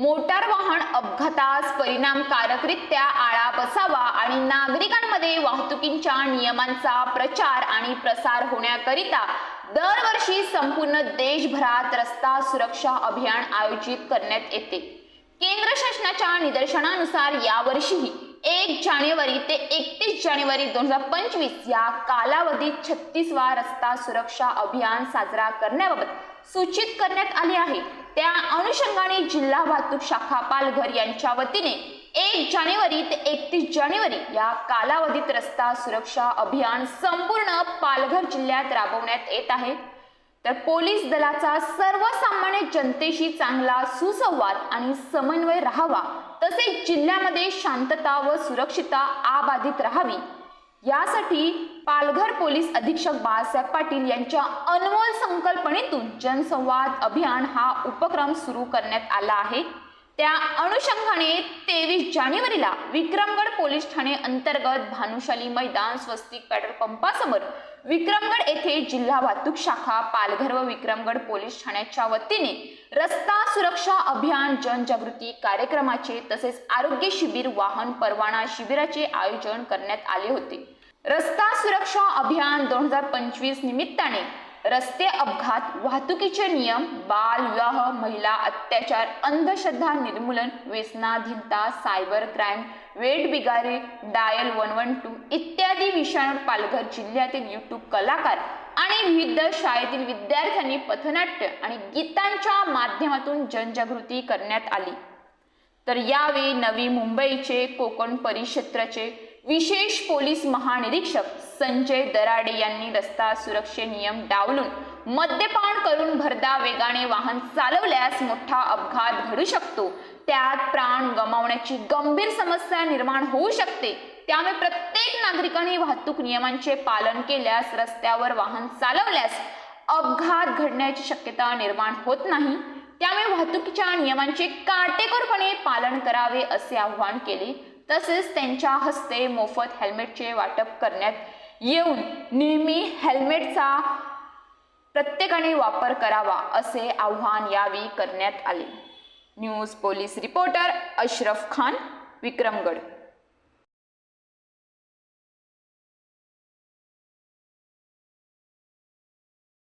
Motor वाहन अपघातास परिणामकारकरित्या आळा बसावा आणि नागरिकांमध्ये वाहतुकींच्या नियमांचा प्रचार आणि प्रसार होण्याकरिता दरवर्षी संपूर्ण देशभरात रस्ता सुरक्षा अभियान आयोजित करण्यात येते. केंद्र शासनाच्या निदर्शनानुसार यावर्षीही एक जानेवारी ते एकतीस जानेवारी दोन हजार पंचवीस या कालावधीत छत्तीसवा रस्ता सुरक्षा अभियान साजरा करण्याबाबत सूचित करण्यात आले आहे. त्या अनुषंगाने जिल्हा वाहतूक शाखा पालघर यांच्या वतीने एक जानेवारी ते एकतीस जानेवारी या कालावधीत रस्ता सुरक्षा अभियान संपूर्ण पालघर जिल्ह्यात राबवण्यात येत आहे. तर पोलीस दलाचा सर्वसामान्य जनतेशी चांगला सुसंवाद आणि समन्वय राहावा तसेच जिल्ह्यामध्ये शांतता व सुरक्षितता आबाधित राहावी. यासाठी पालघर पोलीस अधीक्षक बाळासाहेब पाटील यांच्या अनमोल संकल्पनेतून जनसंवाद अभियान हा उपक्रम सुरू करण्यात आला आहे. त्या अनुषंगाने तेवीस जानेवारीला विक्रमगड पोलीस ठाणे अंतर्गत भानुशाली मैदान स्वस्तिक पेट्रोल पंपासमोर विक्रमगड येथे जिल्हा वाहतूक शाखा पालघर व विक्रमगड पोलीस ठाण्याच्या वतीने रस्ता सुरक्षा अभियान जनजागृती कार्यक्रमाचे तसेच आरोग्य शिबिर वाहन परवाना शिबिराचे आयोजन करण्यात आले होते. रस्ता सुरक्षा अभियान दोन हजार पंचवीस निमित्ताने रस्ते अपघात वाहतुकीचे नियम बाल विवाह महिला अत्याचार अंधश्रद्धा निर्मूलन व्यसनाधीनता सायबर क्राईम वेट बिगारे डायल वन वन टू इत्यादी विषयांवर पालघर जिल्ह्यातील यूट्यूब कलाकार आणि विविध शाळेतील विद्यार्थ्यांनी पथनाट्य आणि गीतांच्या माध्यमातून जनजागृती करण्यात आली. तर यावेळी नवी मुंबईचे कोकण परिक्षेत्राचे विशेष पोलीस महानिरीक्षक संजय दराडे यांनी रस्ता सुरक्षे नियम डावलून मद्यपान करून भरदा वेगाने वाहन चालवल्यास मोठा अपघात घडू शकतो. त्यात प्राण गमावण्याची गंभीर समस्या निर्माण होऊ शकते. त्यामुळे प्रत्येक नागरिकाने वाहतूक नियमांचे पालन केल्यास रस्त्यावर वाहन चालवल्यास अपघात घडण्याची शक्यता निर्माण होत नाही. त्यामुळे वाहतुकीच्या नियमांचे काटेकोरपणे पालन करावे असे आवाहन केले. तसेच त्यांच्या हस्ते मोफत हेल्मेटचे वाटप करण्यात येऊन नेहमी हेल्मेटचा प्रत्येकाने वापर करावा असे आव्हान यावेळी करण्यात आले. News police reporter Ashraf Khan Vikramgad.